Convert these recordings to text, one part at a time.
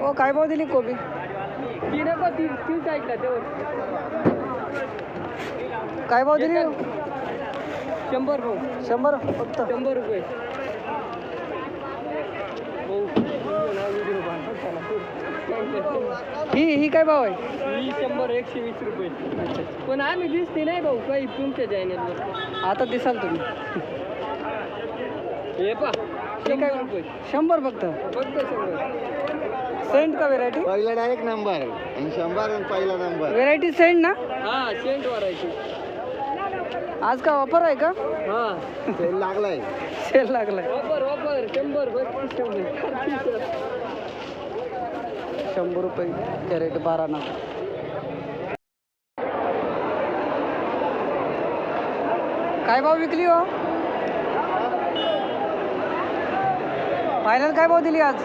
हो काय भाव दिली कोबी? काय भाव दिली? शंभर भाऊ शंभर फक्त? शंभर रुपये. ही ही काय भाव आहे? ही शंभर एकशे वीस रुपये. पण आम्ही दिसते नाही भाऊ काही तुमच्या चॅनलवर आता दिसाल तुम्ही. हे पा हे काय शंभर रुपये. शंभर फक्त? फक्त शंभर. सेंट का व्हेरायटी पहिला डायरेक्ट नंबर आणि शंभर आणि पहिला नंबर व्हेरायटी सेंट ना? हा सेंट वरायची आज का ऑफर आहे का? हा. सेल लागलाय. सेल लागलाय. वापर वापर शंभर शंभर. शंभर रुपये कॅरेट बारा ना. काय भाव विकली हो? फायनल काय भाव दिली आज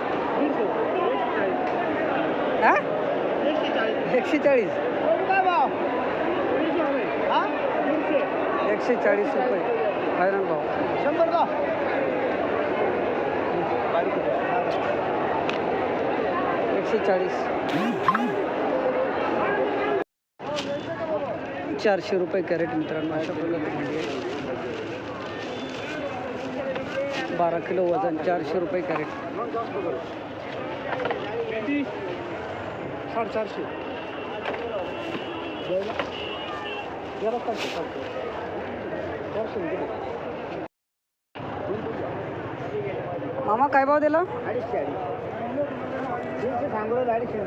हा एकशे चाळीस एकशे चाळीस रुपये. फायनल भाव शंभर का? एकशे चाळीस चारशे रुपये कॅरेट मित्रांनो अशा प्रकारे बारा किलो वजन चारशे रुपये कॅरेट. साडेचारशे. मामा काय भाव दिला? अडीचशे अडीचशे तीनशे सांगू अडीचशे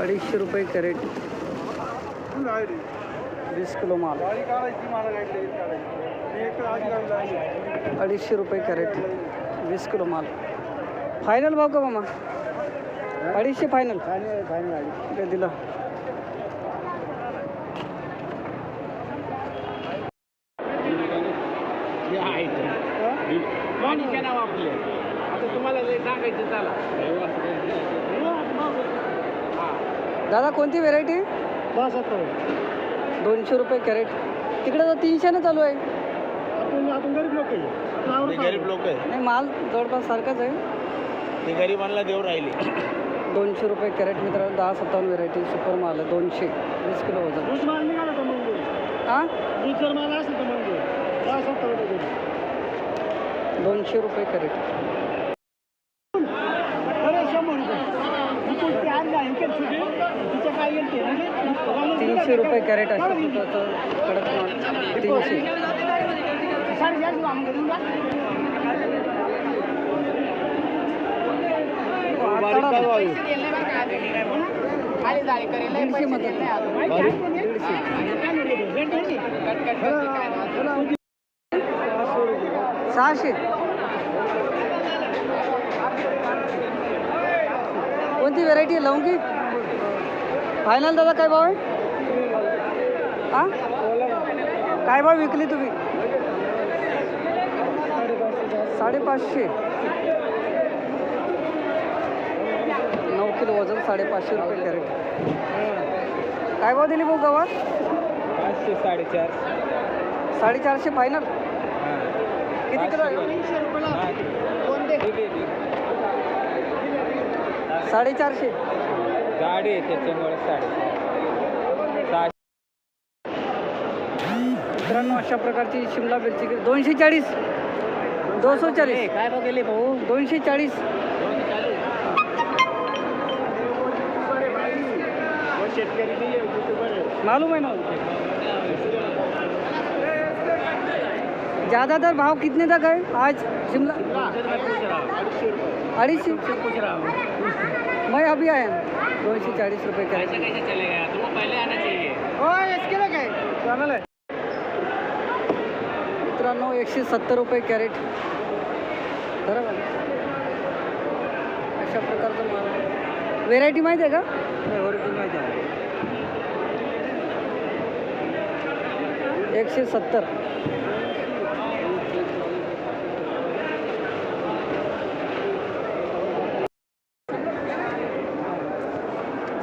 अडीचशे रुपये कॅरेट. वीस किलो माल. अडीचशे रुपये कॅरेट. वीस किलो माल. फायनल भाव का मामा? अडीचशे फायनल फायनल अडीचशे दिला दादा कोणती व्हेरायटी बस आता दोनशे रुपये कॅरेट. तिकडे तर तीनशेनं चालू आहे. गरीब लोक आहे गरीब लोक आहे. नाही माल जवळपास सारखाच आहे. ते गरिबांना देऊ राहिले. दोनशे रुपये कॅरेट मित्रांनो दहा सत्तावन्न व्हेरायटी सुपर माल आहे दोनशे वीस किलो वजन. हां? दोनशे रुपये कॅरेट. तीनशे रुपये कॅरेट कडक माल. तीनशे सहाशे. कोणती व्हेरायटी आहे लवंगी? फायनल दादा काय भाव आहे? हा? काय भाव विकली तुम्ही? साडेपाचशे नऊ किलो वजन साडेपाचशे रुपये कॅरेट. काय भाव दिली भाऊ गव्हात? पाचशे साडेचार. साडेचारशे फायनल किती किलो? साडेचारशे. गाडी आहे त्याच्यामुळे साडे मित्रांनो अशा प्रकारची शिमला मिरची दोनशे चाळीस. दोनशे चाळीस. काय बघेले भाऊ? दोनशे चाळीस. मालूम है ना ज़्यादातर भाव कितने तक है? आज शिमला अडीचशे मैं अभी आया रुपये चलेगा तुमको पहले आना चाहिए। चांगलं आहे मित्रांनो एकशे सत्तर रुपये कॅरेट। बरोबर अशा प्रकारचं माल व्हेरायटी माहिती आहे का? व्हेरायटी माहिती आहे. एकशे सत्तर.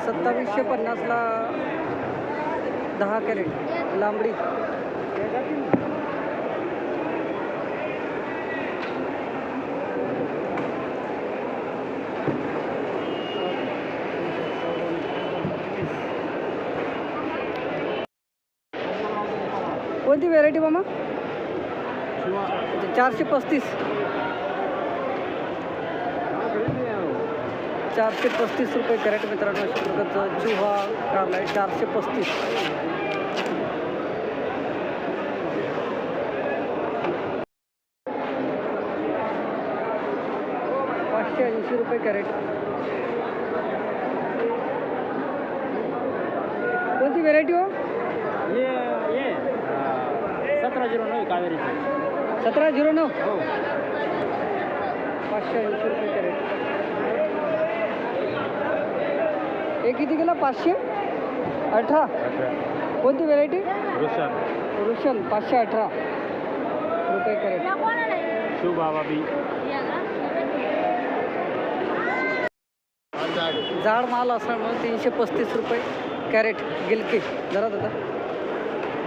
सत्तावीसशे पन्नासला दहा कॅरेट लांबडी कोणती व्हेरायटी मामा? चारशे पस्तीस. चारशे पस्तीस रुपये कॅरेट मित्रांनो अशा प्रकारचा कारला आहे चारशे पस्तीस. पाचशे ऐंशी रुपये कॅरेट कोणती व्हेरायटी हो ये ये सतरा झिरो नऊ कावेरीचं. सतरा झिरो नऊ? हो. पाचशे ऐंशी रुपये कॅरेट. हे किती गेला पाचशे? अठरा? कोणती व्हेरायटी? रुशन. पाचशे अठरा रुपये कॅरेट. शिव बाबा बी. जाड माल असल्यामुळे तीनशे पस्तीस रुपये कॅरेट गिलकी. जरा दादा.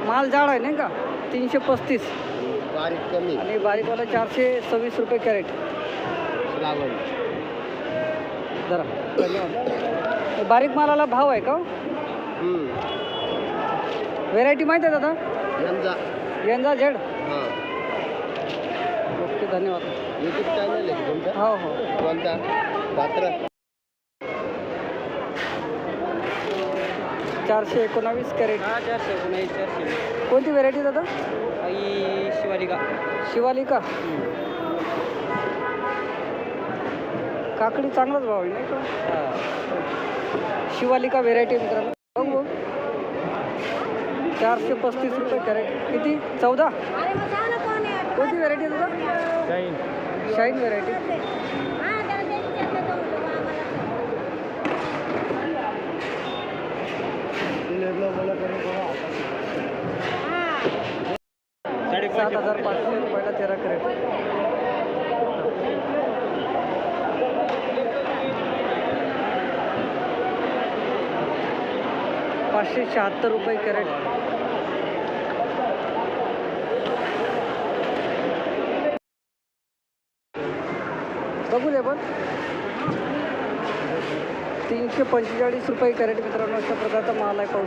माल जाड आहे नाही का? तीनशे पस्तीस. बारीक कमी. आणि बारीकवाला चारशे सव्वीस रुपये कॅरेट. जरा धन्यवाद. हे बारीक मालाला भाव आहे का व्हेरायटी माहीत आहे दादा? यंदा. यंदा झेड हां. ओके धन्यवाद. यूट्यूब चॅनल आहे तुमचा? हो हो. कोणता? पात्र चारशे एकोणावीस कॅरेट. चारशे एकोणीस चारशे. कोणती व्हेरायटी दादा? आई शिवालिका. शिवालिका. काकडी चांगलाच भाव आहे नाही का? शिवालिका व्हेरायटी मित्रांनो. बघू. बघू. चारशे पस्तीस रुपये कॅरेट. किती? चौदा? कोणती व्हेरायटी दादा? शाईन. व्हेरायटी सात हजार पाचशे रुपयाला तेरा कॅरेट. पाचशे शहात्तर रुपये कॅरेट. बघू दे पण. तीनशे पंचेचाळीस रुपये कॅरेट मित्रांनो अशा प्रकारचा माल आहे पाहू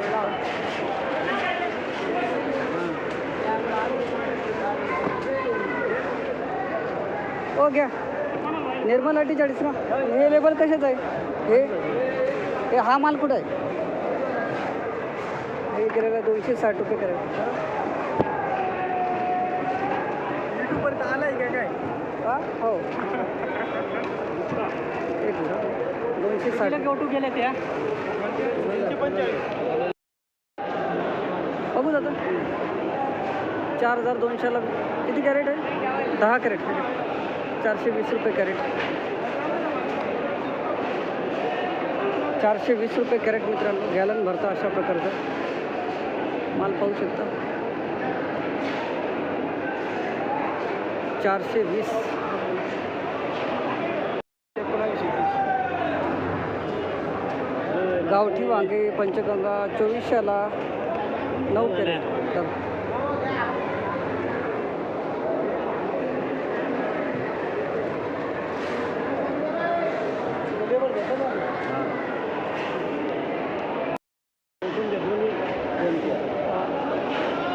हो घ्या. निर्मल अठ्ठेचाळीस ना हे लेबल कशाचं आहे? हे हे हा माल कुठं आहे? हे करायला दोनशे साठ रुपये करायला. युट्यूबवर आलाय का काय? हा? हो. एक. दोनशे साठ. गवटू गेल्या त्या बघू दादा चार हजार दोनशेला किती कॅरेट आहे? दहा कॅरेट. चारशे वीस रुपये कॅरेट. चारशे वीस रुपये कॅरेट मित्रांनो गॅलन भरता अशा प्रकारचं. माल पाहू शकता. चारशे वीस. गावठी वांगे पंचगंगा चोवीसशेला नऊ कॅरेट तर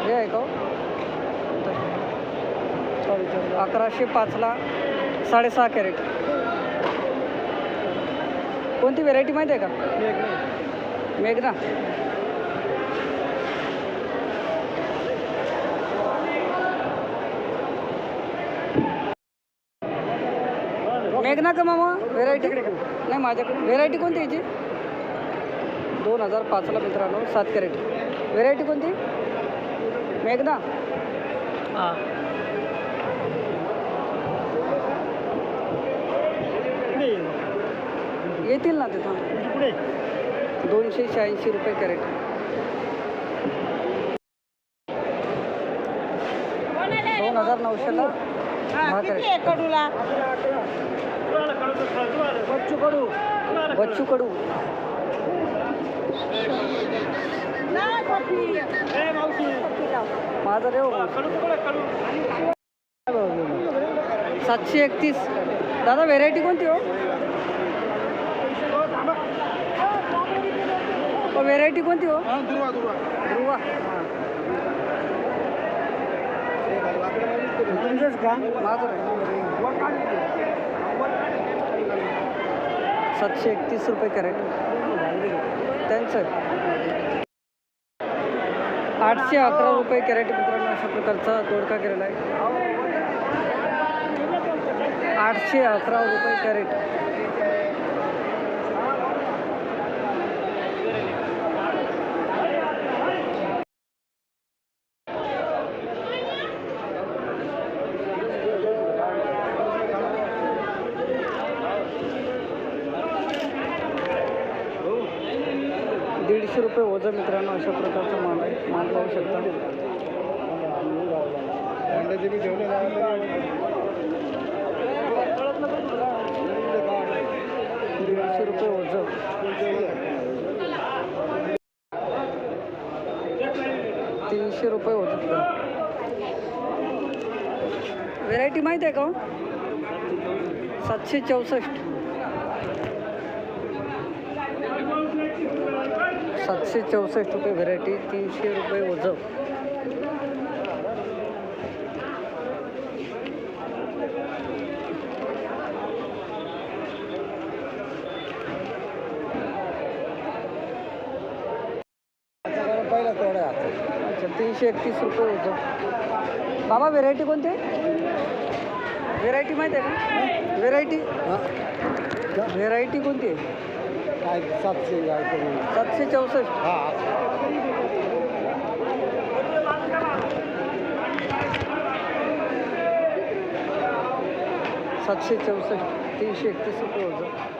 हे आहे का हो? अकराशे पाचला साडेसहा कॅरेट. कोणती व्हेरायटी माहिती आहे का? मेघना. मेघना का मामा? व्हेरायटी नाही माझ्याकडे. व्हेरायटी कोणती याची? दोन हजार पाचला मित्रांनो सात कॅरेट. व्हेरायटी कोणती? मेघना. हां. येतील ना तिथं दोनशे शहाऐंशी रुपये कॅरेट. दोन हजार नऊशेला कॅरेट बच्चू कडू. बच्चू कडू. माझा रे हो. सातशे एकतीस. दादा व्हेरायटी कोणती हो? व्हेरायटी कोणती हो? दुर्वा दुर्वा. ध्रुवा तुमचंच का? माझं नाही. सातशे एकतीस रुपये कॅरेट. त्यांचं. आठशे अकरा रुपये कॅरेट मित्रांनो अशा प्रकारचा दोडका केलेला आहे. आठशे अकरा रुपये कॅरेट. ओझं मित्रांनो अशा प्रकारचा माल आहे. माल पाहू शकता. दीडशे रुपये ओझं तीनशे रुपये ओझं व्हेरायटी माहीत आहे का हो? सातशे चौसष्ट. सातशे चौसष्ट रुपये व्हेरायटी तीनशे रुपये ओझं पहिला तोडा अच्छा तीनशे एकतीस रुपये होतं बाबा व्हेरायटी कोणती? व्हेरायटी माहीत आहे का? व्हेरायटी व्हेरायटी कोणती आहे? काय सातशे काहीतरी सातशे चौसष्ट. हा. सातशे चौसष्ट तीनशे एकतीस रुपये होतं